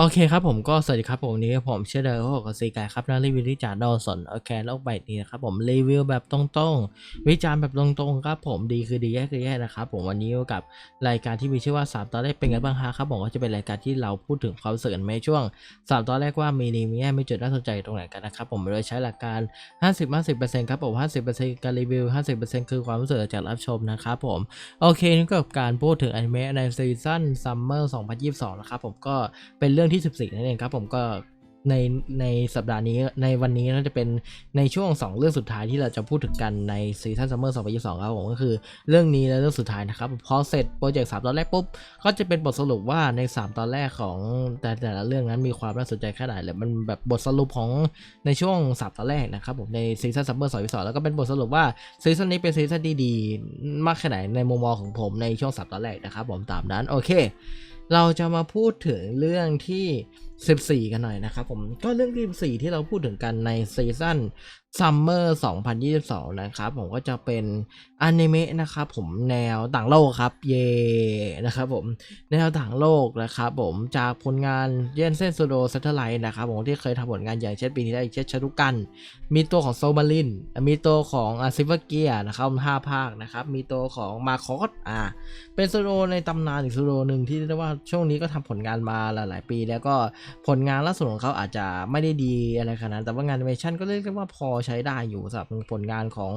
โอเคครับผมก็สวัสดีครับผมนี้ผมเชื่อเดิมว่าผมกับซีกายครับนักรีวิวที่จากดอสนโอเคโลกใบนี้นะครับผมรีวิวแบบตรงๆ วิจารณ์แบบตรงๆครับผมดีคือดีแย่คือแย่นะครับผมวันนี้กับรายการที่มีชื่อว่า 3 ตอนแรกเป็นไงบ้างฮะครับผมก็จะเป็นรายการที่เราพูดถึงความรู้สึกกันในช่วง 3 ตอนแรกว่ามีดีมีแย่มีจุดน่าสนใจตรงไหนกันนะครับผมโดยใช้หลักการ 50 50 ครับผม 50 การรีวิว 50%คือความรู้สึกจากรับชมนะครับผมโอเคนี่ก็การพูดถึงอนิเมะในซีซั่นซัมเมอร์2022นะครับผมก็เป็นเรื่องที่ 14 นั่นเองครับผมก็ในในสัปดาห์นี้ในวันนี้น่าจะเป็นในช่วง 2 เรื่องสุดท้ายที่เราจะพูดถึงกันในซีซั่นซัมเมอร์2022ครับผมก็คือเรื่องนี้และเรื่องสุดท้ายนะครับพอเสร็จโปรเจกต์3ตอนแรกปุ๊บ ก็จะเป็นบทสรุปว่าใน 3 ตอนแรกของแต่แต่ละเรื่องนั้นมีความน่าสนใจแค่ไหนหรือมันแบบบทสรุปของในช่วง3ตอนแรกนะครับผมในซีซั่นซัมเมอร์2022แล้วก็เป็นบทสรุปว่าซีซั่นนี้เป็นซีซั่นที่ดีมากแค่ไหนในมุมมองของผมในช่วง3ตอนแรกนะครับผมตามนั้นโอเค เราจะมาพูดถึงเรื่องที่ 14 กันหน่อยนะครับผมก็เรื่องที่ 14 ที่เราพูดถึงกันในซีซั่นซัมเมอร์2022 นะครับ ผมก็จะเป็นอนิเมะนะครับผมแนวต่างโลกครับ เยนะครับผมแนวต่างโลกนะครับผมจากผลงานเยนเซนโซโดซัตเทไลท์นะครับผมที่เคยทำผลงานอย่างเช่นปีที่แล้เช่นชารุกัน มีตัวของโซมาริน มีตัวของอาซิฟเกียนะครับห้าภาคนะครับ มีตัวของมาคอสอ่าเป็นโซโลในตำนานอีกโซโลหนึ่งที่เรียกว่าช่วงนี้ก็ทำผลงานมาหลาย ๆ ปี แล้วก็ผลงานล่าสุดของเขาอาจจะไม่ได้ดีอะไรขนาดนั้นแต่ว่างานแอนิเมชันก็เรียกได้ว่าพอใช้ได้อยู่สำหรับผลงานของ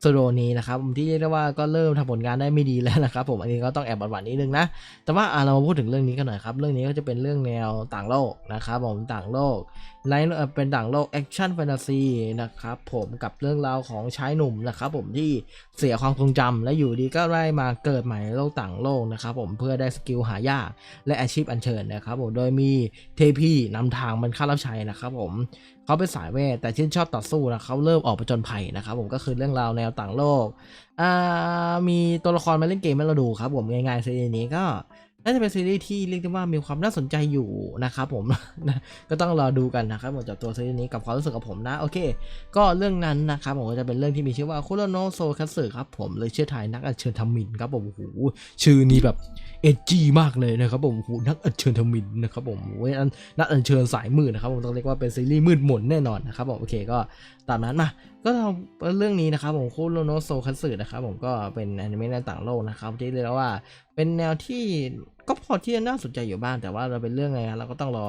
โซโลนี้นะครับที่เรียกได้ว่าก็เริ่มทำผลงานได้ไม่ดีแล้วนะครับผมอันนี้ก็ต้องแอบหวั่นนิดนึงนะ แต่ว่าเรามาพูดถึงเรื่องนี้กันหน่อยครับ เรื่องนี้ก็จะเป็นเรื่องแนวต่างโลกนะครับผมต่างโลก ไลน์เป็นต่งโลกแอคชั่นแฟนตาซีนะครับผมกับเรื่องราวของชายหนุ่มนะครับผมที่เสียความทรงจำและอยู่ดีก็ได้มาเกิดใหม่ในโลกต่างโลกนะครับผมเพื่อได้สกิลหายากและอาชีพอันเชิญนะครับผมโดยมีเทพีนำทางมันข้ารับใช้นะครับผมเขาเป็นสายเวทแต่ชื่นชอบต่อสู้นะเขาเริ่มออกประจนภัยนะครับผมก็คือเรื่องราวแนวต่างโลกมีตัวละครมาเล่นเกมให้เราดูครับผมง่ายๆซีรีส์นี้ก็ น่าจะเป็นซีรีส์ที่เรียกได้ว่ามีความน่าสนใจอยู่นะครับผมนะก็ต้องรอดูกันนะครับผมดจากตัวซีรีส์นี้กับความรู้สึกของผมนะโอเค ก็เรื่องนั้นนะครับผมก็จะเป็นเรื่องที่มีชื่อว่าคุโรโนโซคัสึครับผมเลยเชื่อไทยนักอัญเชิญธมินครับผมโอ้โหชื่อนี้แบบเอจีมากเลยนะครับผมโอ้โหนักอัญเชิญธมินนะครับผมเว้ยอันนักอัญเชิญสายมืดนะครับผมต้องเรียกว่าเป็นซีรีส์มืดมนแน่นอนนะครับผมโอเคก็ตามนั้นมา ก็เราเรื่องนี้นะครับผมคุโรโนโซคัสึนะครับผมก็เป็นอนิเมะในต่างโลกนะครับที่เรียกได้ว่าเป็นแนวที่ก็พอที่จะน่าสนใจอยู่บ้าง แต่ว่าเราเป็นเรื่องไงเราก็ต้องรอ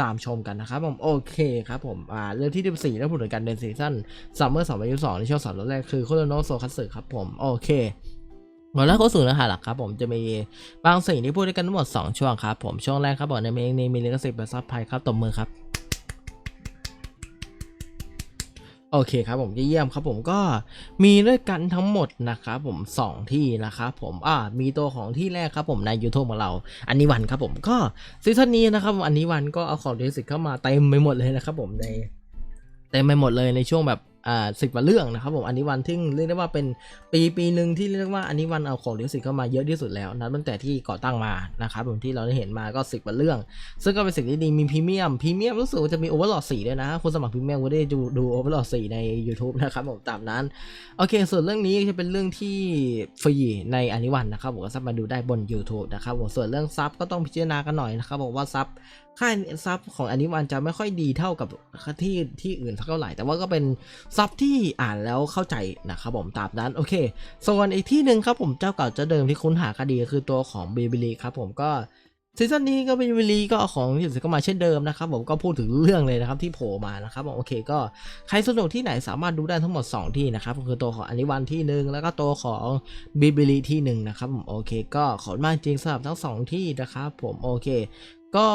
ตามชมกันนะครับผมโอเคครับผมอ่าเรื่องที่ 14แล้วพูดถึงกันในซีซั่นซัมเมอร์2022ในช่วงสามตอนแรกคือคุโรโนโซคัสึครับผมโอเคหมดแล้วเข้าสู่เนื้อหาหลักครับผมจะมีบางสิ่งที่พูดด้วยกันทั้งหมด 2 ช่วงครับผมช่วงแรกครับผมในเมงในมีลิขสิทธิ์แบบซับไพครับตบมือครับ โอเคครับผมเยี่ยมครับผมก็มีด้วยกันทั้งหมดนะครับผม 2 ที่นะครับผมอ่ามีตัวของที่แรกครับผมใน YouTube ของเรา อันนี้วันครับผมก็ซีซั่นนี้นะครับผมอันนี้วันก็เอาของเดสิกเข้ามาเต็มไปหมดเลยนะครับผมในเต็มไปหมดเลยในช่วงแบบ อ่าสิบกว่าเรื่องนะครับผมอันนี้วันที่เรียกได้ว่าเป็นปีปีหนึ่งที่เรียกว่าอันนี้วันเอาของเดสิกเข้ามาเยอะที่สุดแล้วนะตั้งแต่ที่ก่อตั้งมานะครับผมที่เราได้เห็นมาก็สิบกว่าเรื่อง ซึ่งก็เป็นสิ่งที่ดีมีพรีเมียมพรีเมียมรู้สึกว่าจะมีโอเวอร์หลอดสีด้วยนะคุณสมัครพรีเมียมก็ได้ดูดูโอเวอร์หลอดสีใน YouTube นะครับผมตามนั้นโอเค ส่วนเรื่องนี้จะเป็นเรื่องที่ฟรีในอันิวันนะครับผมก็สามารถดูได้บน YouTube นะครับผมส่วนเรื่องซับก็ต้องพิจารณากันหน่อยนะครับผมว่าซับค่าซับของอนิวันจะไม่ค่อยดีเท่ากับที่ที่อื่นเท่าไหร่แต่ว่าก็เป็นซับที่อ่านแล้วเข้าใจนะครับผมตามนั้นโอเคส่วนอีกที่หนึ่งครับผมเจ้าเก่าเจ้าเดิมที่คุ้นหาคดีคือตัวของเบบิลีครับผมก็ซีซั่นนี้ก็เป็นวิลีก็เอาของที่สุดก็มาเช่นเดิมนะครับผมก็พูดถึงเรื่องเลยนะครับที่โผล่มานะครับผมโอเคก็ใครสนุกที่ไหนสามารถดูได้ทั้งหมด 2 ที่นะครับก็คือตัวของอนิวันที่หนึ่งแล้วก็ตัวของบิบิลีที่หนึ่งนะครับผมโอเค ก็ขอบคุณมากจริงสำหรับทั้ง 2 ที่นะครับผมโอเค ก็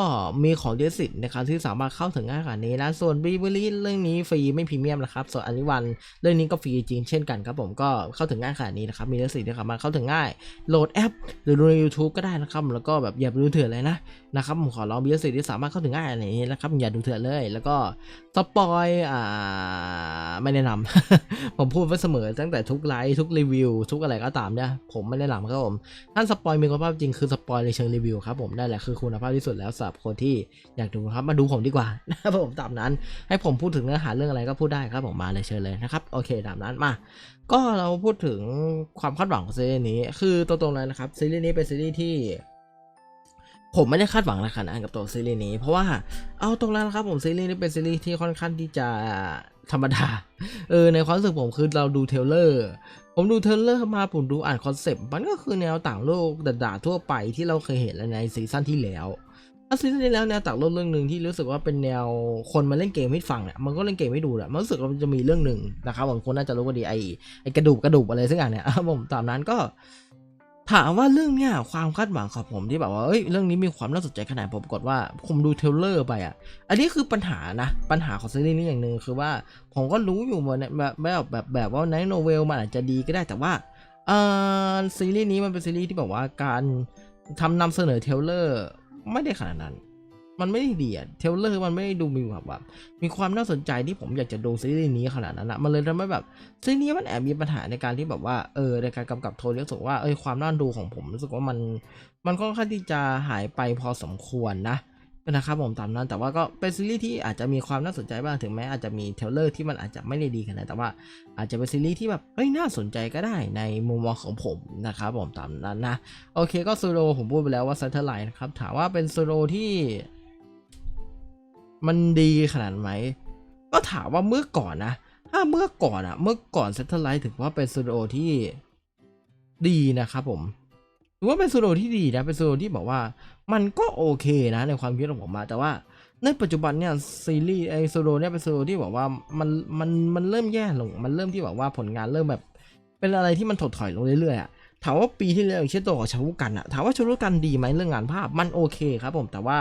มีของเดสิตนะครับที่สามารถเข้าถึงง่ายกว่านี้นะส่วนบิบิลีเรื่องนี้ฟรีไม่พรีเมียมนะครับส่วนอันิวันเรื่องนี้ก็ฟรีจริงเช่นกันครับผมก็เข้าถึงง่ายขนาดนี้นะครับมีเดสิตที่สามารถเข้าถึงง่ายโหลดแอป หรือดูใน YouTube ก็ได้นะครับแล้วก็แบบอย่าไปดูเถื่อนเลยนะนะครับผมขอร้องมีสิทธิ์ที่สามารถเข้าถึงง่ายอะไรอย่างนี้นะครับอย่าดูเถื่อนเลย แล้วก็สปอยอ่าไม่แนะนำผมพูดไว้เสมอตั้งแต่ทุกไลฟ์ทุกรีวิวทุกอะไรก็ตามเนี่ยผมไม่แนะนำครับผมท่านสปอยมีคุณภาพจริงคือสปอยในเชิงรีวิวครับผมได้แหละคือคุณภาพที่สุดแล้วสำหรับคนที่อยากดูครับมาดูผมดีกว่านะครับผมตามนั้น ให้ผมพูดถึงเนื้อหาเรื่องอะไรก็พูดได้ครับผมมาเลยเชิญเลยนะครับโอเคตามนั้นมาก็เราพูดถึงความคาดหวังของซีรีส์นี้คือตัวตรงเลยนะครับซีรีส์นี้เป็นซีรีส์ที่ผมไม่ได้คาดหวังอะไรขนาดนั้นกับตัวซีรีส์นี้ เพราะว่าเอาตรงแล้วนะครับผมซีรีส์นี้เป็นซีรีส์ที่ค่อนข้างที่จะธรรมดา เออในความรู้สึกผมคือเราดูเทเลอร์ผมดูเทเลอร์มาผมดูอ่านคอนเซปต์มันก็คือแนวต่างโลกด่าๆทั่วไปที่เราเคยเห็นแล้วในซีซั่นที่แล้ว ซีซั่นที่แล้วแนวต่างโลกเรื่องหนึ่งที่รู้สึกว่าเป็นแนวคนมาเล่นเกมให้ฟังเนี่ยมันก็เล่นเกมให้ดูแหละมันรู้สึกว่ามันจะมีเรื่องหนึ่งนะครับบางคนน่าจะรู้ก็ดีไอไอกระดูกกระดูกอะไรสักอย่างเนี่ยผมตามนั้นก็ ถามว่าเรื่องเนี้ยความคาดหวังของผมที่แบบว่าเอ้ยเรื่องนี้มีความน่าสนใจขนาดผมกดว่าผมดูเทลเลอร์ไปอะ อันนี้คือปัญหานะปัญหาของซีรีส์นี้อย่างหนึ่งคือว่าผมก็รู้อยู่ว่าเนี่ยแบบแบบแบบแบบว่าในโนเวลมันอาจจะดีก็ได้แต่ว่าเอ่อซีรีส์นี้มันเป็นซีรีส์ที่แบบว่าการทำนำเสนอเทลเลอร์ ไม่ได้ขนาดนั้น มันไม่ได้ดีอะเทรลเลอร์มันไม่ได้ดูมีแบบแบบมีความน่าสนใจที่ผมอยากจะดูซีรีส์นี้ขนาดนั้นอะมันเลยทำให้แบบซีรีส์นี้มันแอบมีปัญหาในการที่แบบว่าเออในการกำกับโทนรู้สึกว่าเออความน่าดูของผมรู้สึกว่ามัน มันค่อนข้างที่จะหายไปพอสมควรนะ นะครับผมตามนั้นแต่ว่าก็เป็นซีรีส์ที่อาจจะมีความน่าสนใจบ้างถึงแม้อาจจะมีเทเลอร์ที่มันอาจจะไม่ได้ดีขนาดนั้นแต่ว่าอาจจะเป็นซีรีส์ที่แบบเฮ้ยน่าสนใจก็ได้ในมุมมองของผมนะครับผมตามนั้นนะโอเคก็ซูโรผมพูดไปแล้วว่าซันเทอร์ไลน์นะครับถามว่าเป็นซูโรที่มันดีขนาดไหมก็ถามว่าเมื่อก่อนนะถ้าเมื่อก่อนอะเมื่อก่อนเซ t เทอร์ไลท์ถือว่าเป็นสตูโอที่ดีนะครับผมถือว่าเป็นสตูโอที่ดีนะเป็นสตูโอที่บอกว่า มันก็โอเคนะในความคิดของผมมาแต่ว่าในปัจจุบันเนี่ยซีรีส์ไอสตูดิโอเนี่ยเป็นสตูดิโอที่บอกว่ามันมันมันเริ่มแย่ลง มันเริ่มที่แบบว่าผลงานเริ่มแบบ เป็นอะไรที่มันถดถอยลงเรื่อยๆอะถามว่าปีที่แล้วอย่างเช่นตัวของชาวุกันอะถามว่าชาวุกันดีไหมเรื่องงานภาพมันโอเคครับผมแต่ว่า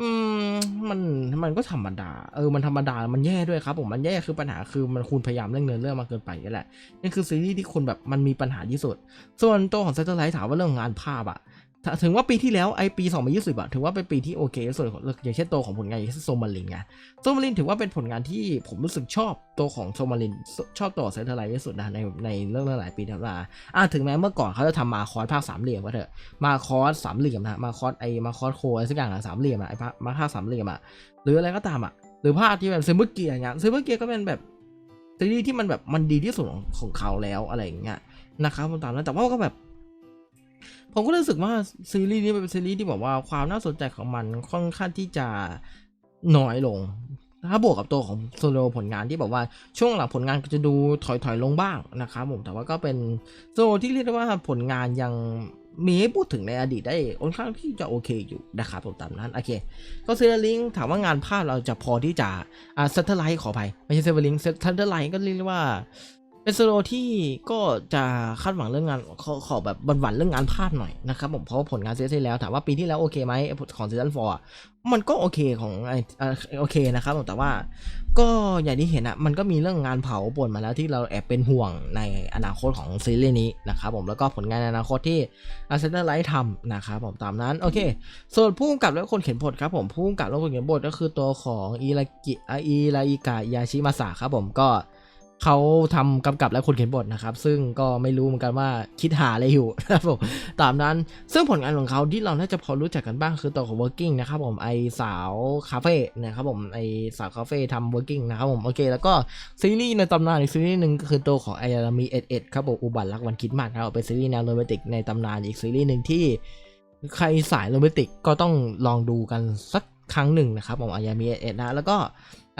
อืมมันมันก็ธรรมดา เออมันธรรมดามันแย่ด้วยครับผมมันแย่คือปัญหาคือมันคุณพยายามเร่งเนินเรื่องมาเกินไปนี่แหละนี่คือซีรีส์ที่คุณแบบมันมีปัญหาที่สุด ส่วนตัวของ Satellite ถามว่าเรื่องงานภาพอะ ถ้าถึงว่าปีที่แล้วไอปี 2020อะถือว่าเป็นปีที่โอเคที่สุดของอย่างเช่นตัวของผลงานอย่างเช่นโซมาลินไงโซมาลินถือว่าเป็นผลงานที่ผมรู้สึกชอบตัวของโซมาลินชอบตัวของ Satellite ที่สุดนะในในเรื่องหลายปีที่ผ่านมาอะถึงแม้เมื่อก่อนเขาจะทำมาคอสภาคสามเหลี่ยมก็เถอะมาคอสสามเหลี่ยมนะมาคอสไอมาคอสโคอะไรสักอย่างอะสามเหลี่ยมอะไอภาคมาภาคสามเหลี่ยมอะหรืออะไรก็ตามอะหรือภาคที่แบบซิมเบอร์เกียร์อย่างเงี้ยซิมเบอร์เกียร์ก็เป็นแบบซีรีส์ที่มันแบบมันดีที่สุดของของเขาแล้วอะไรอย่างเงี้ยนะครับตามนั้นแต่ว่าก็แบบ ผมก็รู้สึกว่าซีรีส์นี้เป็นซีรีส์ที่บอกว่าความน่าสนใจของมันค่อนข้างที่จะน้อยลง ถ้าบวกกับตัวของโซโลผลงานที่บอกว่าช่วงหลังผลงานก็จะดูถอยถอยๆลงบ้างนะครับผมแต่ว่าก็เป็นโซโลที่เรียกได้ว่าผลงานยังมีให้พูดถึงในอดีตได้ค่อนข้างที่จะโอเคอยู่นะครับผมตามนั้นโอเค ก็เซอร์ลิงถามว่างานภาพเราจะพอที่จะอ่าเซตเทอร์ไลท์ขอไปไม่ใช่เซอร์ลิงเซตเทอร์ไลท์ก็เรียกว่า เป็นโซโลที่ก็จะคาดหวังเรื่องงานขอขอแบบบันหวันๆเรื่องงานภาพหน่อยนะครับผมเพราะผลงานซีซั่นที่แล้วถามว่าปีที่แล้วโอเคไหมของซีซั่นฟอร์มันก็โอเคของไอโอเคนะครับผมแต่ว่า ก็อย่างที่เห็นอะมันก็มีเรื่องงานเผาปนมาแล้วที่เราแอบเป็นห่วงในอนาคตของซีรีส์นี้นะครับผมแล้วก็ผลงานในอนาคตที่อาร์เซนอลไลท์ทำนะครับผมตามนั้นโอเค ส่วนผู้กำกับและคนเขียนบทครับผมผู้กำกับและคนเขียนบทก็คือตัวของอิรากิอะอิราอิกะยาชิมาสะครับผมก็ เขาทำกำกับและคนเขียนบทนะครับ ซึ่งก็ไม่รู้เหมือนกันว่าคิดหาอะไรอยู่นะครับผมตามนั้นซึ่งผลงานของเขาที่เราน่าจะพอรู้จักกันบ้างคือตัวของ working นะครับผมไอสาวคาเฟ่นะครับผมไอสาวคาเฟ่ทำ working นะครับผมโอเค แล้วก็ซีรีส์ในตำนานอีกซีรีส์หนึ่งก็คือตัวของไอรามีเอ็ดเอ็ดครับผมอุบัติรักวันคิดมากครับเป็นซีรีส์แนวโรแมนติกในตำนานอีกซีรีส์หนึ่งที่ใครสายโรแมนติกก็ต้องลองดูกันสักครั้งหนึ่งนะครับผมอายามีเอ็ดนะแล้วก็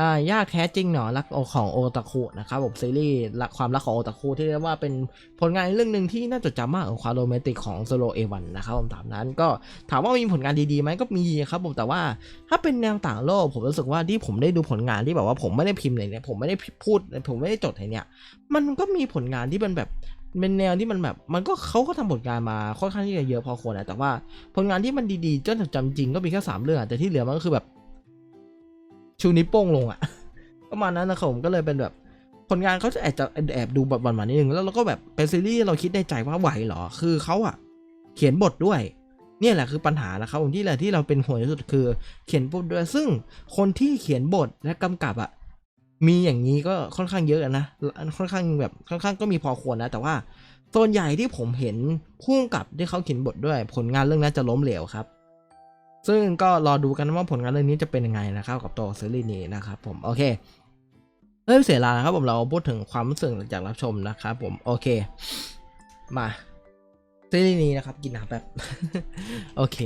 อ่ายากแท้จริงเนาะรักของโอตาคุนะครับผมซีรีส์รักความรักของโอตาคุที่เรียกว่าเป็นผลงานเรื่องหนึ่งที่น่าจดจำมากของความโรแมนติกของโซโลเอวันนะครับผมถามนั้นก็ถามว่ามีผลงานดีๆไหมก็มีครับผมแต่ว่าถ้าเป็นแนวต่างโลก ผมรู้สึกว่าที่ผมได้ดูผลงานที่แบบว่าผมไม่ได้พิมพ์เลยเนี่ยผมไม่ได้พูดผมไม่ได้จดในเนี่ย มันก็มีผลงานที่เป็นแบบเป็นแนวที่มันแบบมันก็เขาก็ทำผลงานมาค่อนข้างที่จะเยอะพอควรนะแต่ว่าผลงานที่มันดีๆจนจำจริงก็มีแค่สามเรื่องแต่ที่เหลือมันก็คือแบบ ชูนิ้วโป้งลงอะประมาณนั้นนะครับผมก็เลยเป็นแบบผลงานเขาจะแอบจะแอบดูแบบวานๆนิดนึงแล้วเราก็แบบเป็นซีรีส์เราคิดในใจว่าไหวเหรอคือเขาอะเขียนบทด้วย เนี่ยแหละคือปัญหานะครับผมที่แหละที่เราเป็นห่วงที่สุดคือ เขียนบทด้วยซึ่งคนที่เขียนบทและกำกับอะมีอย่างนี้ก็ค่อนข้างเยอะนะค่อนข้างแบบค่อนข้างก็มีพอควรนะ แต่ว่าส่วนใหญ่ที่ผมเห็นพุ่งกับที่เขาเขียนบทด้วย ผลงานเรื่องนั้นจะล้มเหลวครับ ซึ่งก็รอดูกันว่าผลงานเรื่องนี้จะเป็นยังไงนะครับกับตัวซีรีส์นี้นะครับผมโอเคเริ่มเสียลานะครับผมเราพูดถึงความรู้สึกหลังจากรับชมนะครับผมโอเค มาซีรีส์นี้นะครับกินน้ำแป๊บโอเค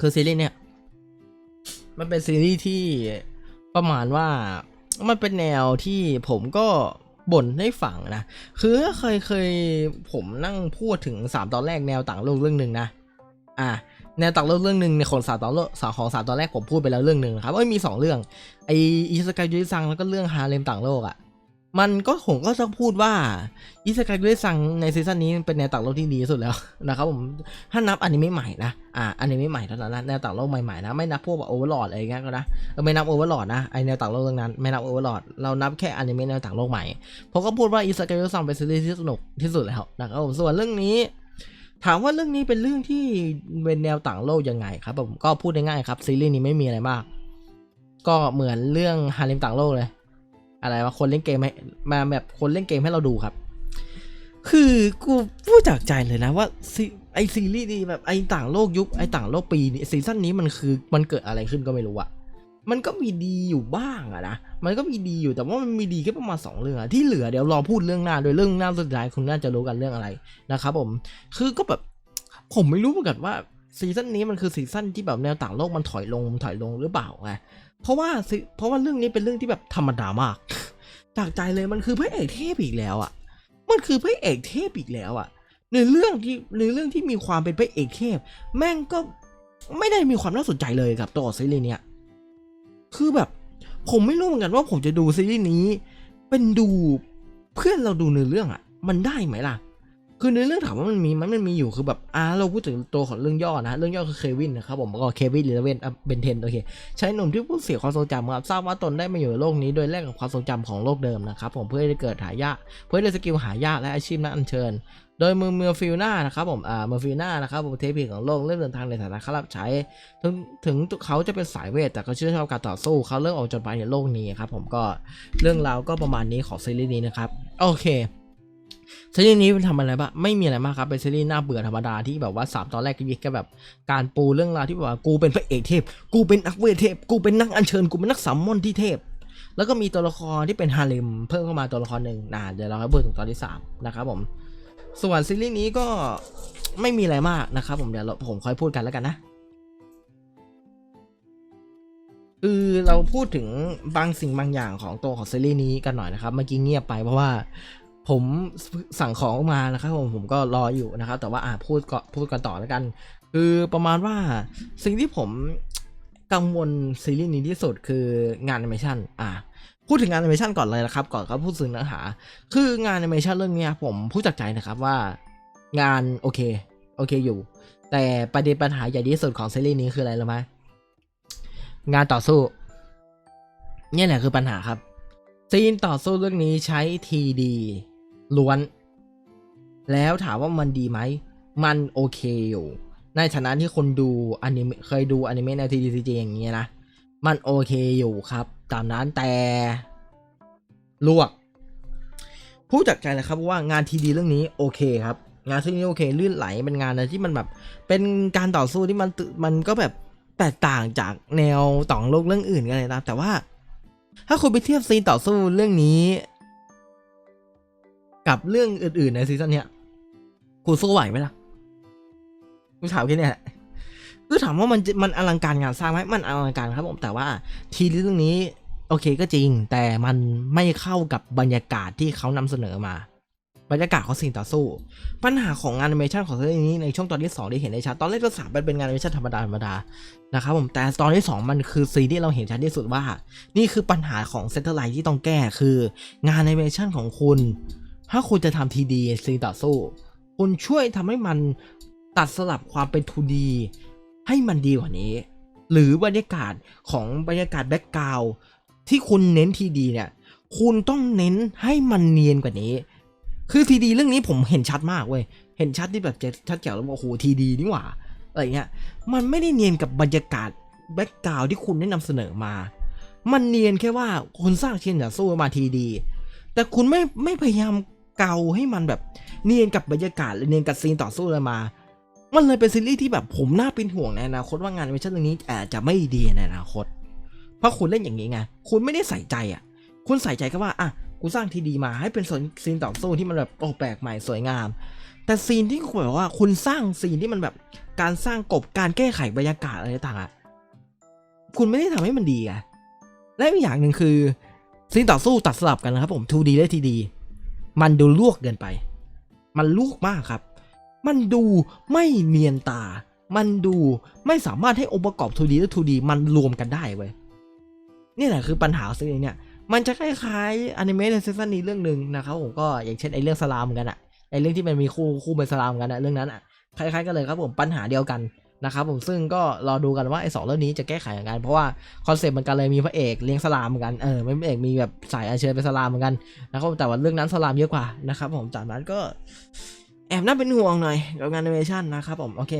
คือซีรีส์เนี่ย มันเป็นซีรีส์ที่ประมาณว่ามันเป็นแนวที่ผมก็บ่นให้ฟังนะ คือเคยเคยผมนั่งพูดถึงสามตอนแรกแนวต่างโลกเรื่องหนึ่งนะ อะแนวต่างโลกเรื่องหนึ่งในของสามตอนโลกสาของสามตอนแรกผมพูดไปแล้วเรื่องหนึ่งครับเอ้ยมีสองเรื่องไออิสกายยูริซังแล้วก็เรื่องฮาเลมต่างโลกอะ่ะมันก็ผมก็จะพูดว่าอิสกายยูริซังในซีซั่นนี้เป็นแนวต่างโลกที่ดีที่สุดแล้วนะครับผมถ้านับอนิเมะใหม่นะอ่าอนิเมะใหม่เท่านั้นนะแนวต่างโลกใหม่ๆนะไม่นับพวกแบบโอเวอร์ลอดอะไรเงี้ยก็นะไม่นับโอเวอร์ลอดนะไอแนวต่างโลกเรื่องนั้นไม่นับโอเวอร์ลอดเรานับแค่อนิเมะแนวต่างโลกใหม่ผมก็พูดว่าอิสกายซังเป็นซีรีส์ที่สนุกที่สุดแล้วนะครับผมส่วนเรื่องนี้ ถามว่าเรื่องนี้เป็นเรื่องที่เป็นแนวต่างโลกยังไงครับผมก็พูดง่ายๆครับซีรีส์นี้ไม่มีอะไรมาก ก็เหมือนเรื่องฮาเลมต่างโลกเลย อะไรวะคนเล่นเกมมาแบบคนเล่นเกมให้เราดูครับ คือกูพูดจากใจเลยนะว่าซีไอซีรีส์ดีแบบไอต่างโลกยุคไอต่างโลกปีนี้ซีซั่นนี้มันคือมันเกิดอะไรขึ้นก็ไม่รู้อะ มันก็มีดีอยู่บ้างอะนะ มันก็มีดีอยู่แต่ว่ามันมีดีแค่ประมาณสองเรื่องอะที่เหลือเดี๋ยวรอพูดเรื่องหน้าโดยเรื่องหน้าสุดท้ายคุณน่าจะรู้กันเรื่องอะไรนะครับผม คือก็แบบผมไม่รู้เหมือนกันว่าซีซั่นนี้มันคือซีซั่นที่แบบแนวต่างโลกมันถอยลงถอยลงหรือเปล่าไง เพราะว่าซีเพราะว่าเรื่องนี้เป็นเรื่องที่แบบธรรมดามาก จากใจเลยมันคือพระเอกเทพอีกแล้วอะมันคือพระเอกเทพอีกแล้วอะในเรื่องที่ในเรื่องที่มีความเป็นพระเอกเทพ แม่งก็ไม่ได้มีความน่าสนใจเลยกับตัวซีรีส์เนี้ย คือแบบ ผมไม่รู้เหมือนกันว่าผมจะดูซีรีส์นี้ เป็นดูเพื่อนเราดูในเรื่องอะมันได้ไหมล่ะ คือในเรื่องถามว่ามันมีไหมมันมีอยู่คือแบบอ่าเราพูดถึงตัวของเรื่องย่อนะเรื่องย่อคือเควินนะครับผมก็เควินหรือเวนเบนเทนโอเคใช้หนุ่มที่ผู้เสียความทรงจำครับทราบว่าตนได้มาอยู่ในโลกนี้โดยแลกกับความทรงจำของโลกเดิมนะครับผมเพื่อให้ได้เกิดหายากเพื่อได้สกิลหายากและอาชีพนักอัญเชิญ โดยมือเมือฟิลนานะครับผมอ่าเมือฟิลนานะครับผมเทพีของโลกเริ่มเดินทางในฐานะข้ารับใช้ ถึงถึงเขาจะเป็นสายเวทแต่เขาชื่นชอบการต่อสู้เขาเริ่มออกจดหมายในโลกนี้ครับผมก็เรื่องราวก็ประมาณนี้ของซีรีส์นี้นะครับโอเคซีรีส์นี้มันทำอะไรบ้างไม่มีอะไรมากครับเป็นซีรีส์น่าเบื่อธรรมดาที่แบบว่าสามตอนแรกก็แค่แบบการปูเรื่องราวที่แบบว่ากูเป็นพระเอกเทพ กูเป็นนักเวทเทพ กูเป็นนักอัญเชิญกูเป็นนักสัมมอนที่เทพ แล้วก็มีตัวละครที่เป็นฮาเลมเพิ่มเข้ามาตัวละครหนึ่งนะเดี๋ยวเราให้พูดถึงตอนที่สามนะครับผม ส่วนซีรีส์นี้ก็ไม่มีอะไรมากนะครับผมเดี๋ยวเราผมค่อยพูดกันแล้วกันนะคือเราพูดถึงบางสิ่งบางอย่างของตัวของซีรีส์นี้กันหน่อยนะครับ เมื่อกี้เงียบไปเพราะว่าผมสั่งของออกมานะครับผมผมก็รออยู่นะครับ แต่ว่าอ่าพูดก็พูดกันต่อแล้วกัน คือประมาณว่าสิ่งที่ผมกังวลซีรีส์นี้ที่สุดคืองานแอนิเมชันอ่า พูดถึงงานแอนิเมชันก่อนเลยนะครับ ก่อนครับพูดถึงเนื้อหา คืองานแอนิเมชันเรื่องนี้ผมพูดจากใจนะครับว่างานโอเค โอเคอยู่ แต่ประเด็นปัญหาใหญ่ที่สุดของซีรีส์นี้คืออะไรรู้ไหมงานต่อสู้ เนี่ยแหละคือปัญหาครับ ซีนต่อสู้เรื่องนี้ใช้ทีดีล้วน แล้วถามว่ามันดีไหม มันโอเคอยู่ ในฐานะที่คนดูอนิเมะเคยดูอนิเมะในทีดีซีจอย่างเงี้นะ มันโอเคอยู่ครับ ตามนั้นแต่ลวกพูดจากใจเลยครับว่างานทีดีเรื่องนี้โอเคครับ งานที่นี้โอเค ลื่นไหลเป็นงานอะที่มันแบบ เป็นการต่อสู้ที่มันมันก็แบบแตกต่างจากแนวต่องโลกเรื่องอื่นกันเลยนะแต่ว่า ถ้าคุณไปเทียบซีนต่อสู้เรื่องนี้ กับเรื่องอื่น ๆ ในซีซั่นเนี้ยคุณสู้ไหวไหมล่ะกูถามแค่เนี้ยแหละคือถามว่ามันมันอลังการงานสร้างไหมมันอลังการครับผมแต่ว่าทีเรื่องนี้ โอเคก็จริง แต่มันไม่เข้ากับบรรยากาศที่เขานำเสนอมา บรรยากาศของสิ่งต่อสู้ ปัญหาของงานแอนิเมชันของเรื่องนี้ในช่วงตอนที่2ได้เห็นได้ชัดตอนแรกตอนสามมันเป็นงานแอนิเมชันธรรมดาธรรมดานะครับผมแต่ตอนที่ 2 มันคือซีที่เราเห็นชัดที่สุดว่า นี่คือปัญหาของเซนเตอร์ไลท์ที่ต้องแก้คืองานแอนิเมชันของคุณ ถ้าคุณจะทำทีดีซีนต่อสู้ คุณช่วยทำให้มันตัดสลับความเป็น 2D ให้มันดีกว่านี้ หรือบรรยากาศของบรรยากาศแบ็กกราว ที่คุณเน้นทีดีเนี่ย คุณต้องเน้นให้มันเนียนกว่านี้ คือทีดีเรื่องนี้ผมเห็นชัดมากเว้ย เห็นชัดที่แบบจะชัดแจ๋วแล้วว่าโอ้โหทีดีนี่หว่าอะไรเงี้ย มันไม่ได้เนียนกับบรรยากาศแบ็กกราวที่คุณได้นำเสนอมา มันเนียนแค่ว่าคุณสร้างเชียนต่อสู้มาทีดี แต่คุณไม่ไม่พยายามเกาให้มันแบบเนียนกับบรรยากาศหรือเนียนกับซีนต่อสู้เลยมา มันเลยเป็นซีรีส์ที่แบบผมน่าเป็นห่วงในอนาคตว่างานเวอร์ชันเรื่องนี้อาจจะไม่ดีในอนาคต เพราะคุณเล่นอย่างนี้ไง คุณไม่ได้ใส่ใจอะ คุณใส่ใจแค่ว่าอะกูสร้างทีดีมาให้เป็นซีนต่อสู้ที่มันแบบโอ้แปลกใหม่สวยงาม แต่ซีนที่คุณแบบว่าคุณสร้างซีนที่มันแบบการสร้างกบการแก้ไขบรรยากาศอะไรต่างๆอะคุณไม่ได้ทำให้มันดีไงและอีกอย่างหนึ่งคือซีนต่อสู้ตัดสลับกันนะครับผม 2D และ 3D มันดูลวกเกินไป มันลวกมากครับ มันดูไม่เนียนตา มันดูไม่สามารถให้องค์ประกอบ 2D และ 2D มันรวมกันได้เว้ย นี่แหละคือปัญหาซีรีส์เนี่ย มันจะคล้ายๆอนิเมะในซีซั่นนี้เรื่องหนึ่งนะครับผมก็อย่างเช่นไอ้เรื่องสลามกันอะไอ้เรื่องที่มันมีคู่คู่เป็นสลามกันอะเรื่องนั้นอะคล้ายๆกันเลยครับผมปัญหาเดียวกันนะครับผมซึ่งก็รอดูกันว่าไอ้สองเรื่องนี้จะแก้ไขยังไงเพราะว่าคอนเซปต์มันกันเลยมีพระเอกเลี้ยงสลามเหมือนกันเออไม่พระเอกมีแบบสายอัญเชิญเป็นสลามเหมือนกันนะครับแต่ว่าเรื่องนั้นสลามเยอะกว่านะครับผมจากนั้นก็แอบน่าเป็นห่วงหน่อยกับงานแอนิเมชันนะครับผมโอเค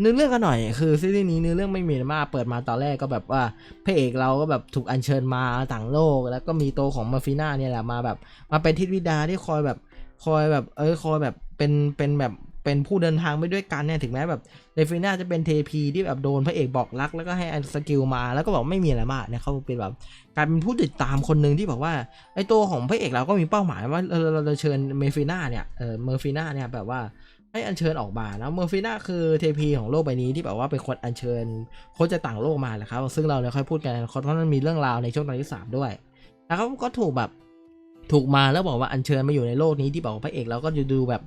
เนื้อเรื่องกันหน่อย คือซีรีส์นี้เนื้อเรื่องไม่มีอะไรมากเปิดมาตอนแรกก็แบบว่าพระเอกเราก็แบบถูกอัญเชิญมาต่างโลก แล้วก็มีตัวของมาฟิน่าเนี่ยแหละมาแบบมาเป็นทิศวิดาที่คอยแบบคอยแบบเออคอยแบบเป็นเป็นแบบเป็นผู้เดินทางไปด้วยกันเนี่ยถึงแม้แบบเดฟิน่าจะเป็นเทพีที่แบบโดนพระเอกบอกรัก แล้วก็ให้สกิลมาแล้วก็บอกไม่มีอะไรมากเนี่ยเขาเป็นแบบกลายเป็นผู้ติดตามคนหนึ่งที่บอกว่าไอ้ตัวของพระเอกเราก็มีเป้าหมายว่าเออเราจะเชิญเมฟิน่าเนี่ยเออเมฟิน่าเนี่ยแบบว่า ให้อัญเชิญออกมานะเมอร์ฟิน่าคือเทพีของโลกใบนี้ที่แบบว่าเป็นคนอัญเชิญโคจะต่างโลกมาแหละครับ ซึ่งเราเนี่ยค่อยพูดกันเพราะมันมีเรื่องราวในช่วงตอนที่สามด้วยนะครับก็ถูกแบบถูกมาแล้วบอกว่าอัญเชิญมาอยู่ในโลกนี้ที่บอกว่าพระเอกเราก็จะดูแบบ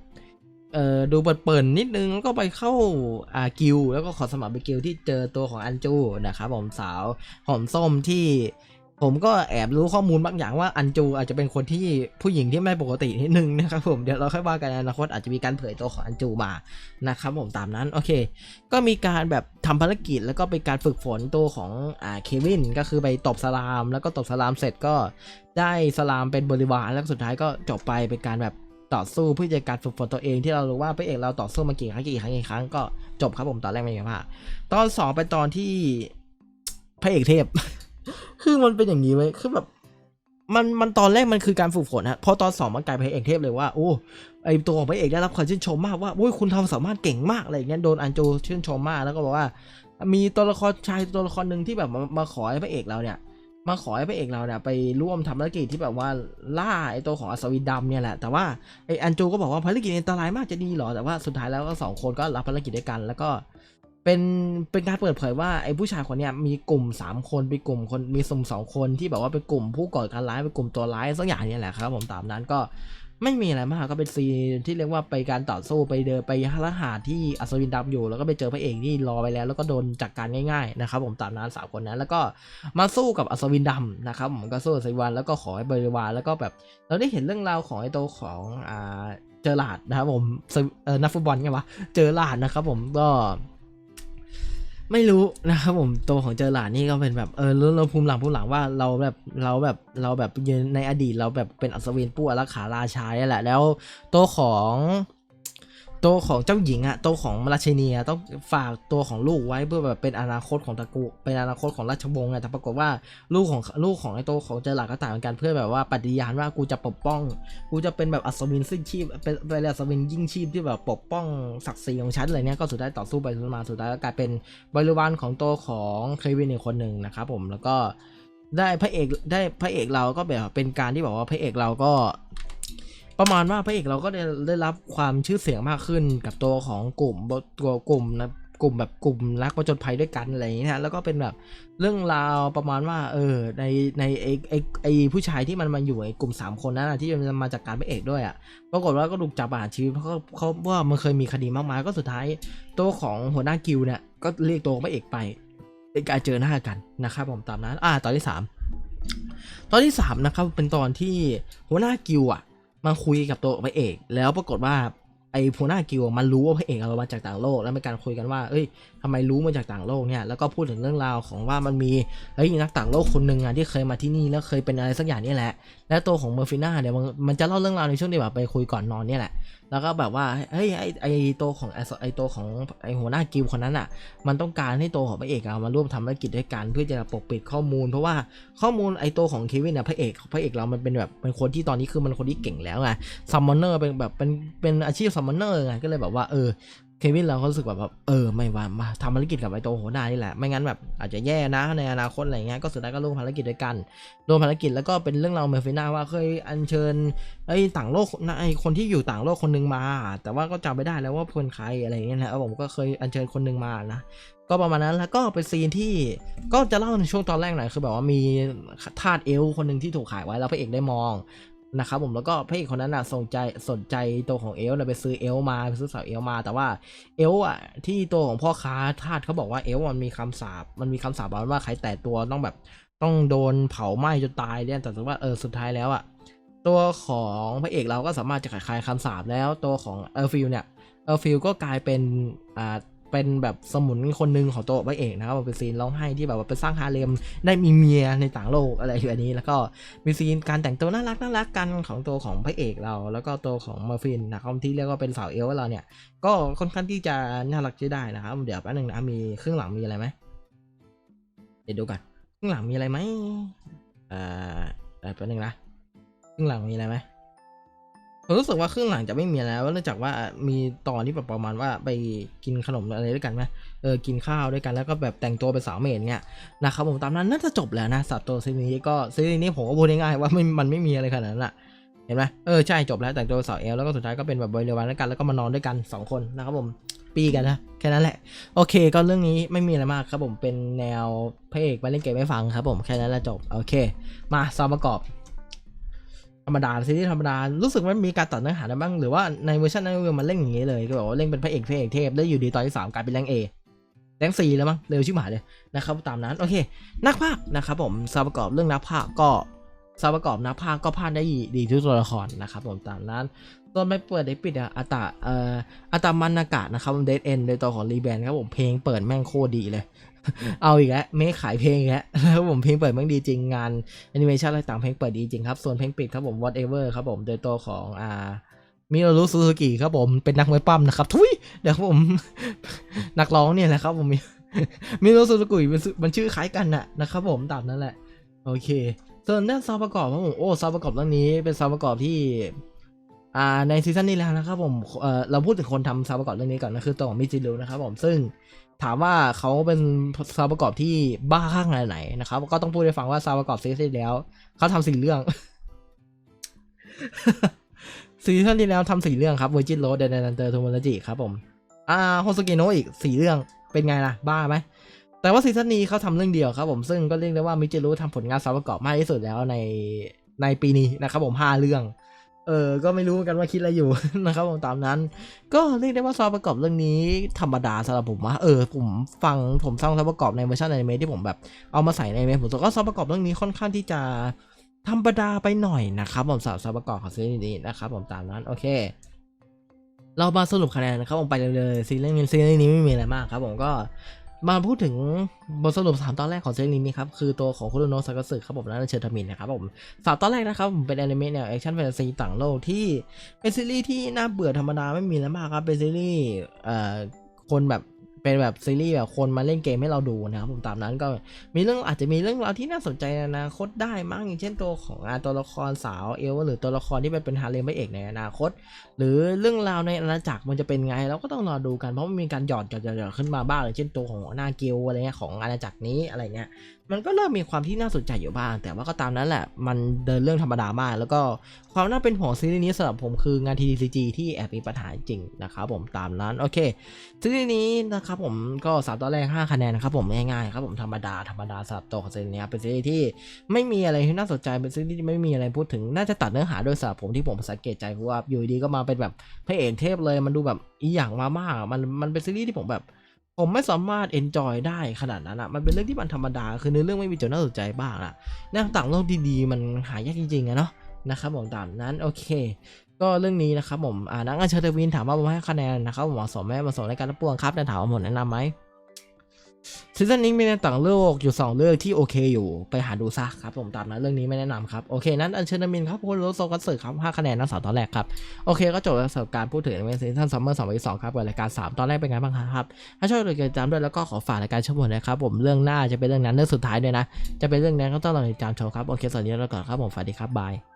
เอ่อดูเปิดๆนิดนึงแล้วก็ไปเข้าอ่ากิลแล้วก็ขอสมัครไปกิลที่เจอตัวของอันจูนะครับผมสาวหอมส้มที่ ผมก็แอบรู้ข้อมูลบางอย่างว่าอันจูอาจจะเป็นคนที่ผู้หญิงที่ไม่ปกตินิดนึงนะครับผมเดี๋ยวเราค่อยว่ากันในอนาคตอาจจะมีการเผยตัวของอันจูมานะครับผมตามนั้นโอเค ก็มีการแบบทำภารกิจแล้วก็เป็นการฝึกฝนตัวของอ่าเควินก็คือไปตบสลาม แล้วก็ตบสลามเสร็จก็ได้สลามเป็นบริวารแล้วสุดท้ายก็จบไปเป็นการแบบต่อสู้เพื่อจะการฝึกฝนตัวเองที่เรารู้ว่าพระเอกเราต่อสู้มากี่ครั้งกี่ครั้งกี่ครั้งก็จบครับผมตอนแรกไม่มีภาพตอนสองเป็นตอนที่พระเอกเทพ คือมันเป็นอย่างนี้ไว้คือแบบมันมันตอนแรกมันคือการฝึกฝนฮะพอตอนสองมันกลายเป็นเอกเทพเลยว่าโอ้ไอตัวของพระเอกได้รับความชื่นชมมากว่าโอ้ยคุณทำสามารถเก่งมากอะไรอย่างเงี้ยโดนอันโจชื่นชมมากแล้วก็บอกว่า มีตัวละครชายตัวละครหนึ่งที่แบบมามาขอให้พระเอกเราเนี่ย มาขอให้พระเอกเราเนี่ยไปร่วมทำภารกิจที่แบบว่าล่าไอตัวของอัศวินดำเนี่ยแหละแต่ว่าไออันโจก็บอกว่าภารกิจอันตรายมากจะดีหรอแต่ว่าสุดท้ายแล้วก็สองคนก็รับภารกิจด้วยกัน แล้วก็ เป็นเป็นการเปิดเผยว่าไอ้ผู้ชายคนเนี้ยมีกลุ่ม 3 คนเป็นกลุ่มคนมีสมสองคนที่แบบว่าเป็นกลุ่มผู้ก่อการร้ายเป็นกลุ่มตัวร้ายสักอย่างนี่ยแหละครับ ผมตามนั้นก็ไม่มีอะไรมากก็เป็นซีที่เรียกว่าไปการต่อสู้ไปเดินไปหารหาที่อัศวินดำอยู่ แล้วก็ไปเจอพระเอกที่รอไปแล้ว แล้วก็โดนจัดการง่ายๆนะครับผมตามนั้นสามคนนั้น แล้วก็มาสู้กับอัศวินดำนะครับผมก็สู้อัศวินแล้วก็ขอให้บริวารแล้วก็แบบเราได้เห็นเรื่องราวของไอ้ตัวของอ่าเจอหลาดนะครับผมเออนักฟุตบอลไงวะเจอหลาดนะครับผมก็ ไม่รู้นะครับผมตัวของเจอหลานนี่ก็เป็นแบบเออเราเราภูมิหลังภูมิหลังว่าเราแบบเราแบบเราแบบในอดีตเราแบบเป็นอัศวินผู้อารักขาราชานี่แหละ แล้วตัวของ ตัวของเจ้าหญิงอะตัวของราชินีอะต้องฝากตัวของลูกไว้เพื่อแบบเป็นอนาคตของตระกูลเป็นอนาคตของราชวงศ์อะแต่ปรากฏว่าลูกของลูกของไอ้ตัวของเจอหลานก็ต่างกันเพื่อแบบว่าปฏิญาณว่ากูจะปกป้อง กูจะเป็นแบบอัศวินสิ้นชีพเป็นเป็นอัศวินยิ่งชีพที่แบบปกป้องศักดิ์ศรีของฉันอะไรเนี้ยก็สุดท้ายต่อสู้ไปสู้มาสุดท้ายก็กลายเป็นบริวารของตัวของเควินอีกคนหนึ่งนะครับผมแล้วก็ได้พระเอกได้พระเอกเราก็แบบเป็นการที่บอกว่าพระเอกเราก็ ประมาณว่าพระเอกเราก็ได้ได้รับความชื่อเสียงมากขึ้นกับตัวของกลุ่มตัวกลุ่มนะกลุ่มแบบกลุ่มรักประจนภัยด้วยกันอะไรอย่างเงี้ยนะแล้วก็เป็นแบบเรื่องราวประมาณว่า เออในในไอไอไอผู้ชายที่มันมาอยู่ไอกลุ่มสามคนนั้นนะที่มันมาจากการพระเอกด้วยอะปรากฏว่าก็ถูกจับประหารชีวิตเพราะเขาเขาว่ามันเคยมีคดีมากมายก็สุดท้ายตัวของหัวหน้ากิลเนี่ยก็เรียกตัวพระเอกไปเป็นการเจอหน้ากันนะครับผมตามนั้น อ่าตอนที่สามตอนที่สามนะครับเป็นตอนที่หัวหน้ากิลอะ มาคุยกับตัวพระเอก แล้วปรากฏว่าไอ้หัวหน้ากิวมันรู้ว่าพระเอกเรามาจากต่างโลก แล้วมีการคุยกันว่า เอ้ยทำไมรู้มาจากต่างโลกเนี่ย แล้วก็พูดถึงเรื่องราวของว่ามันมีเอ้ยนักต่างโลกคนหนึ่งอะที่เคยมาที่นี่แล้วเคยเป็นอะไรสักอย่างนี่แหละ แล้วตัวของเมอร์ฟิน่าเนี่ยมันมันจะเล่าเรื่องราวในช่วงที่แบบไปคุยก่อนนอนเนี่ยแหละ แล้วก็แบบว่าเฮ้ยไอไอตัวของไอไอตัวของไอหัวหน้ากิลคนนั้นอะ มันต้องการให้ตัวของพระเอกอะมาร่วมทำธุรกิจด้วยกันเพื่อจะปกปิดข้อมูล เพราะว่าข้อมูลไอตัวของเควินเนี่ยพระเอกพระเอกเรามันเป็นแบบเป็นคนที่ตอนนี้คือมันคนที่เก่งแล้วไงซัมมอนเนอร์เป็นแบบเป็นเป็นอาชีพซัมมอนเนอร์ไงก็เลยแบบว่าเออ เควินเราก็รู้สึกแบบเออไม่ว่ามาทำภารกิจกับไอโตัวหัวหน้านี่แหละ ไม่งั้นแบบอาจจะแย่นะในอนาคตอะไรเงี้ยก็สุดท้ายก็ร่วมภารกิจด้วยกันร่วมภารกิจแล้วก็เป็นเรื่องเราเมอร์ฟิน่าว่าเคยอัญเชิญไอ้ต่างโลกนะไอ้คนที่อยู่ต่างโลกคนหนึงมา แต่ว่าก็จำไม่ได้แล้วว่าเป็นใครอะไรเงี้ยนะผมก็เคยอัญเชิญคนหนึงมานะก็ประมาณนั้นแล้วก็เป็นซีนที่ก็จะเล่าในช่วงตอนแรกหน่อยคือแบบว่ามีทาสเอลคนหนึ่งที่ถูกขายไว้แล้วพระเอกได้มอง นะครับผมแล้วก็พระเอกคนนั้นน่ะสนใจสนใจตัวของเอลฟ์น่ะไปซื้อเอลมาไปซื้อสาวเอลมา แต่ว่าเอลอะที่ตัวของพ่อค้าทาสเขาบอกว่าเอลมันมีคำสาปมันมีคำสาบอกว่าใครแตะตัวต้องแบบต้องโดนเผาไหม้จนตายเนี่ยแต่ว่าเออสุดท้ายแล้วอะตัวของพระเอกเราก็สามารถจะขายคลายคำสาปแล้วตัวของเอลฟิลเนี่ยเอลฟิลก็กลายเป็นอ่า เป็นแบบสมุนคนหนึ่งของตัวพระเอกนะครับเป็นซีนร้องไห้ที่แบบว่าไปสร้างฮาเลมได้มีเมียในต่างโลกอะไรแบบนี้ แล้วก็มีซีนการแต่งตัวน่ารักน่ารักกันของตัวของพระเอกเรา แล้วก็ตัวของมาฟินนะครับที่เรียกว่าเป็นสาวเอลฟ์เราเนี่ยก็ค่อนข้างที่จะน่ารักใช้ได้นะครับ เดี๋ยวแป๊บนึงนะมีครึ่งหลังมีอะไรไหมเดี๋ยวดูกันครึ่งหลังมีอะไรไหมเอ่อเอ่อแป๊บนึงนะครึ่งหลังมีอะไรไหม ผมรู้สึกว่าครึ่งหลังจะไม่มีแล้วเนื่องจากว่ามีตอนที่แบบประมาณว่าไปกินขนมอะไรด้วยกันไหมเออกินข้าวด้วยกันแล้วก็แบบแต่งตัวเป็นสาวเมดเนี่ยนะครับผมตามนั้นน่าจะจบแล้วนะสัตว์ตัวซีรีส์นี้ก็ซีรีส์นี้ผมก็พูดง่ายๆว่าไม่มันไม่มีอะไรขนาดนั้นอะเห็นไหมเออใช่จบแล้วแต่งตัวเป็นสาวเอลแล้วก็สุดท้ายก็เป็นแบบบริวารด้วยกันแล้วก็มานอนด้วยกันสองคนนะครับผมปีกันนะแค่นั้นแหละ โอเค ก็เรื่องนี้ไม่มีอะไรมากครับผมเป็นแนวพระเอกมาเล่นเกมไม่ฟังครับผมแค่นั้นแหละจบโอเค มาซาวประกอบ ธรรมดาซีรีส์ธรรมดารู้สึกว่ามีการตัดเนื้อหาได้บ้างหรือว่าในเวอร์ชันนั้นมันเล่นอย่างนี้เลยก็แบบว่าเล่นเป็นพระเอกพระเอกเทพแล้วอยู่ดีตอนที่สามกลายเป็นแรงเอแรงซีแล้วมั้งเร็วชิบหายเลยนะครับตามนั้นโอเค นักพากย์นะครับผมซาวประกอบเรื่องนักพากย์ก็ซาวประกอบนักพากย์ก็พากได้ดีทุกตัวละครนะครับผมตามนั้นตอนไปเปิดได้ปิดอะอัตตาเอ่ออัตามันนากะนะครับเดดเอนโดยตัวของรีแบนครับผมเพลงเปิดแม่งโคตรดีเลย เอาอีกแล้วไม่ขายเพลงอีกแล้วแล้วผมเพลงเปิดม่งดีจริงงานแอนิเมชันอะไรต่างเพลงเปิดดีจริงครับ ส่วนเพลงปิดครับผม whatever ครับผมโดยตัวของอ่ามิโนรุซูซูกิครับผมเป็นนักมวยปั้มนะครับ ทุยเดี๋ยวผมนักร้องเนี่ยแหละครับผมมิโนรุซูซูกิมันชื่อมันชื่อคล้ายกันน่ะนะครับผมตามนั้นแหละ โอเค ส่วนด้านซาวประกอบครับผมโอ้ซาวประกอบเรื่องนี้เป็นซาวประกอบที่อ่าในซีซั่นนี้แล้วนะครับผม เอ่อ เราพูดถึงคนทำซาวประกอบเรื่องนี้ก่อนนะคือตัวของมิจิรุนะครับผม ซึ่ง ถามว่าเขาเป็นซาวประกอบที่บ้าข้างไหนนะครับ ก็ต้องพูดให้ฟังว่าซาวประกอบซีซั่นที่แล้วเขาทำสี่เรื่องซีซั่นที่แล้วทำสี่เรื่องครับ Virgin Road เดนนันเตอร์ทูม a จิครับผม อ่าโฮสเกโนอีกสี่เรื่องเป็นไงล่ะ บ้าไหมแต่ว่าซีซั่นนี้เขาทำเรื่องเดียวครับผมซึ่งก็เรียกได้ว่ามิจิรุทำผลงานซาวประกอบมากที่สุดแล้วในในปีนี้นะครับผมห้าเรื่อง เออ ก็ไม่รู้เหมือนกันว่าคิดอะไรอยู่นะครับผมตามนั้น ก็เรียกได้ว่าซาวประกอบเรื่องนี้ธรรมดาสำหรับผมว่าเออผมฟังผมสร้างซาวประกอบในเวอร์ชันอนิเมะที่ผมแบบเอามาใส่ในอนิเมะผมกว่าซาวประกอบเรื่องนี้ค่อนข้างที่จะธรรมดาไปหน่อยนะครับผมสำหรับซาวประกอบของซีรีส์นี้นะครับผมตามนั้นโอเค เรามาสรุปคะแนนนะครับผมไปเลยซีรีส์นี้ซีรีส์นี้ไม่มีอะไรมากครับผมก็ มาพูดถึงบทสรุปสามตอนแรกของซีรีส์นี้ครับ คือตัวของคุโรโนะซากาสึครับผมและเชอร์ทมินนะครับผมสามตอนแรกนะครับผมเป็นแอนิเมะแนวแอคชั่นแฟนตาซีต่างโลกที่เป็นซีรีส์ที่น่าเบื่อธรรมดาไม่มีแล้วมากครับ เป็นซีรีส์เอ่อคนแบบ เป็นแบบซีรีส์แบบคนมาเล่นเกมให้เราดูนะครับผมตามนั้นก็มีเรื่องอาจจะมีเรื่องราวที่น่าสนใจในอนาคตได้มั้งอย่างเช่นตัวของอตัวละครสาวเอลหรือตัวละครที่เป็นเป็นฮาเลมพระเอกในอนาคต หรือเรื่องราวในอาณาจักรมันจะเป็นไงเราก็ต้องรอดูกันเพราะมันมีการหยอดหยอดหยอดหยอดขึ้นมาบ้างอย่างเช่นตัวของหน้าเกลอะไรเงี้ยของอาณาจักรนี้อะไรเงี้ยมันก็เริ่มมีความที่น่าสนใจอยู่บ้าง แต่ว่าก็ตามนั้นแหละ มันเดินเรื่องธรรมดามาก แล้วก็ความน่าเป็นห่วงซีรีส์นี้สำหรับผมคืองาน TDCG ที่แอบมีปัญหาจริงนะครับผมตามนั้นโอเคซีรีส์นี้นะครับผมก็สามตอนแรก 5 คะแนนนะครับผมง่ายๆครับผมธรรมดาธรรมดาสำหรับตัวของซีรีส์นี้เป็นซีรีส์ที่ไม่มีอะไรที่น่าสนใจเป็นซีรีส์ที่ไม่มีอะไรพูดถึงน่าจะตัดเนื้อหาโดยสำหรับผมที่ผมสังเกตใจเพราะว่าอยู่ดีๆก็มาเป็นแบบพระเอกเทพเลยมันดูแบบอีหยังมามากมันมันเป็นซีรีส์ที่ผมแบบ ผมไม่สามารถเอนจอยได้ขนาดนั้นอะมันเป็นเรื่องที่มันธรรมดา คือเนื้อเรื่องไม่มีจุดน่าสนใจบ้างอะแนวต่างโลกดีๆ มันหายากจริงๆอะเนาะนะครับผมตามนั้นโอเค ก็เรื่องนี้นะครับผมอ่านักอัญเชิญเทวินถามว่าผมให้คะแนนนะครับผมเหมาะสมไหมเหมาะสมในการรับปวงครับแต่ถามว่าผมแนะนำไหม ซีซั่นนี้มีในต่างโลกอยู่ 2เรื่องที่โอเคอยู่ไปหาดูซะครับผมตามนั้นเรื่องนี้ไม่แนะนำครับโอเคนั้นอัญเชิญเทวินครับคุณโรโซกัสสึครับ5คะแนนนักสาวตอนแรกครับโอเคก็จบสำหรับการพูดถึงในซีซั่นซัมเมอร์2022ครับกับรายการ 3 ตอนแรกเป็นไงบ้างครับถ้าชอบเลยติดตามด้วยแล้วก็ขอฝากรายการช่วยผมนะครับผมเรื่องหน้าจะเป็นเรื่องนั้นเรื่องสุดท้ายด้วยนะ จะเป็นเรื่องนั้นก็ต้องรอติดตามชมครับโอเคสวัสดีแล้วก่อนครับผมสวัสดีครับบาย